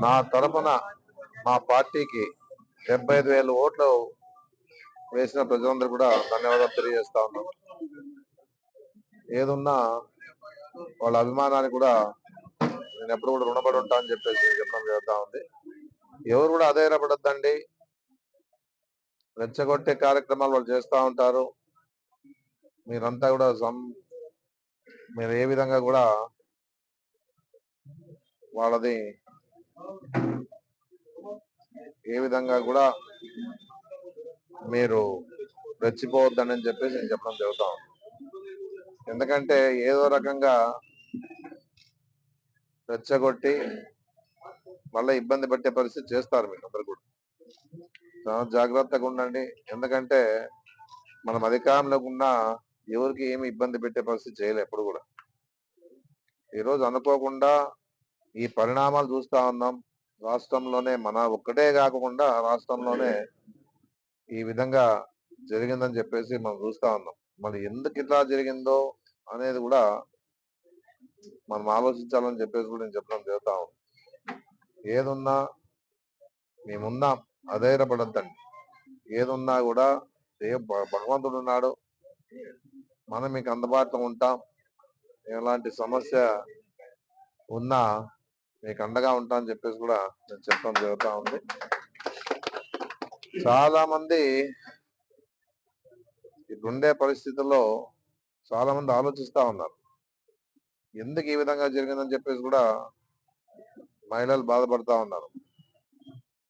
నా తరపున మా పార్టీకి డెబ్బై ఐదు వేల ఓట్లు వేసిన ప్రజలందరూ కూడా ధన్యవాదాలు తెలియజేస్తా ఉన్నాం. ఏదున్నా వాళ్ళ అభిమానాన్ని కూడా నేను ఎప్పుడు కూడా రుణపడి ఉంటా అని చెప్పేసి చెప్పడం జరుగుతూ ఉంది. ఎవరు కూడా అధైర్యపడద్దండి. రెచ్చగొట్టే కార్యక్రమాలు వాళ్ళు చేస్తూ ఉంటారు. మీరంతా కూడా సం- మీరు ఏ విధంగా కూడా వాళ్ళది ఏ విధంగా కూడా మీరు రెచ్చిపోవద్దని చెప్పేసి నేను చెప్పడం జరుగుతా ఎందుకంటే ఏదో రకంగా రెచ్చగొట్టి మళ్ళీ ఇబ్బంది పెట్టే పరిస్థితి చేస్తారు మీరు అందరు కూడా. చాలా జాగ్రత్తగా ఉండండి. ఎందుకంటే మనం అధికారంలో ఉన్నా ఎవరికి ఏమి ఇబ్బంది పెట్టే పరిస్థితి చేయలే ఎప్పుడు కూడా. ఈరోజు అనుకోకుండా ఈ పరిణామాలు చూస్తా ఉన్నాం. రాష్ట్రంలోనే మన ఒక్కటే కాకుండా రాష్ట్రంలోనే ఈ విధంగా జరిగిందని చెప్పేసి మనం చూస్తా ఉన్నాం. మరి ఎందుకు ఇట్లా జరిగిందో అనేది కూడా మనం ఆలోచించాలని చెప్పేసి కూడా నేను చెప్పడం జరుగుతా ఉంది. ఏదున్నా మేమున్నాం. అధైర్యపడద్దండి. ఏదున్నా కూడా ఏ భ- భగవంతుడు ఉన్నాడు. మనం మీకు అందుబాటులో ఉంటాం. ఎలాంటి సమస్య ఉన్నా మీకు అండగా ఉంటా అని చెప్పేసి కూడా నేను చెప్పడం జరుగుతా ఉంది. చాలా మంది ఇప్పుడుండే పరిస్థితుల్లో చాలా మంది ఆలోచిస్తా ఉన్నారు. ఎందుకు ఈ విధంగా జరిగిందని చెప్పేసి కూడా మహిళలు బాధపడతా ఉన్నారు.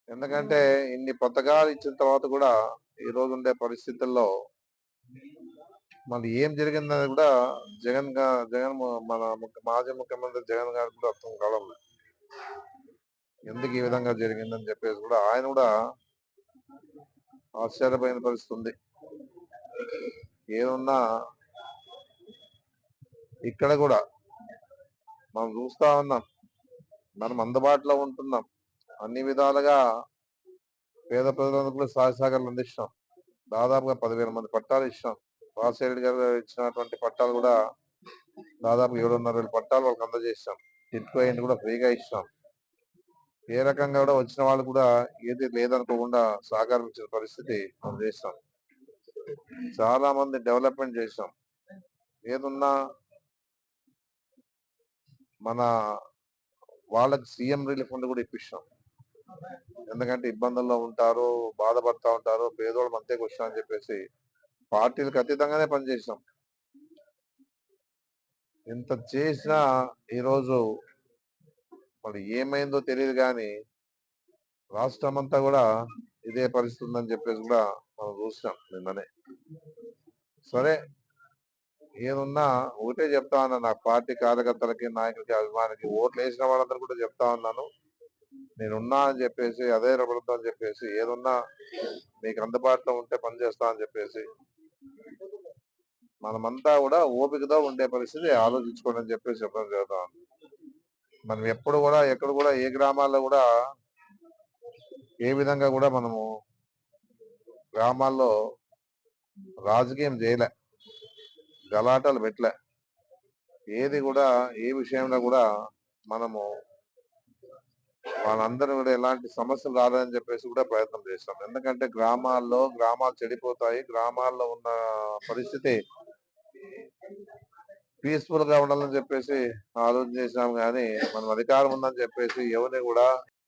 ఎందుకంటే ఇన్ని పథకాలు ఇచ్చిన తర్వాత కూడా ఈ రోజు ఉండే పరిస్థితుల్లో మళ్ళీ ఏం జరిగిందని కూడా జగన్గా జగన్ మన ముఖ్య- మాజీ ముఖ్యమంత్రి జగన్ గారికి కూడా అర్థం కావడం లేదు. ఎందుకు ఈ విధంగా జరిగిందని చెప్పేసి కూడా ఆయన కూడా ఆశ్చర్యపోయిన పరిస్థితి ఉంది ఏమున్నా ఇక్కడ కూడా మనం చూస్తా ఉన్నాం. మనం అందుబాటులో ఉంటున్నాం. అన్ని విధాలుగా పేద ప్రజలందరూ కూడా సహాయ సహకారాలు అందిస్తాం. దాదాపుగా పదివేల మంది పట్టాలు ఇచ్చాం రాజశేఖర్ గారు ఇచ్చినటువంటి పట్టాలు కూడా దాదాపు ఏడున్నర వేల పట్టాలు వాళ్ళకి అందజేస్తాం. టిట్కో కూడా ఫ్రీగా ఇచ్చాం ఏ రకంగా కూడా వచ్చిన వాళ్ళు కూడా ఏది లేదనుకోకుండా సహకరించిన పరిస్థితి మనం చేస్తాం చాలా మంది డెవలప్మెంట్ చేసాం ఏదున్నా మన వాళ్ళకి సీఎం రిలీఫ్ ఫండ్ కూడా ఇప్పిస్తాం ఎందుకంటే ఇబ్బందుల్లో ఉంటారు బాధపడతా ఉంటారు పేదోళ్ళు మంతే వచ్చినా అని చెప్పేసి పార్టీలకు అతీతంగానే పనిచేసాం ఇంత చేసినా ఈరోజు మరి ఏమైందో తెలియదు కానీ రాష్ట్రం అంతా కూడా ఇదే పరిస్థితి ఉందని చెప్పేసి కూడా మనం చూసినాం నిన్ననే. సరే ఏదున్నా ఒకటే చెప్తా ఉన్నా నా పార్టీ కార్యకర్తలకి నాయకులకి అభిమానికి ఓట్లు వేసిన వాళ్ళందరూ కూడా చెప్తా ఉన్నాను. నేనున్నా అని చెప్పేసి అదే రబడతా అని చెప్పేసి ఏదున్నా మీకు అందుబాటులో ఉంటే పని చేస్తా అని చెప్పేసి మనమంతా కూడా ఓపికతో ఉండే పరిస్థితి ఆలోచించుకోండి అని చెప్పేసి చెప్పడం జరుగుతా ఉంది. మనం ఎప్పుడు కూడా ఎక్కడ కూడా ఏ గ్రామాల్లో కూడా ఏ విధంగా కూడా మనము గ్రామాల్లో రాజకీయం చేయలే. గలాటలు పెట్టలే. ఏది కూడా ఏ విషయంలో కూడా మనము వాళ్ళందరూ కూడా ఎలాంటి సమస్యలు రాదని చెప్పేసి కూడా ప్రయత్నం చేస్తాం. ఎందుకంటే గ్రామాల్లో గ్రామాలు చెడిపోతాయి. గ్రామాల్లో ఉన్న పరిస్థితి పీస్ఫుల్గా ఉండాలని చెప్పేసి ఆలోచన చేసినాం కానీ మనం అధికారం ఉందని చెప్పేసి ఎవరిని కూడా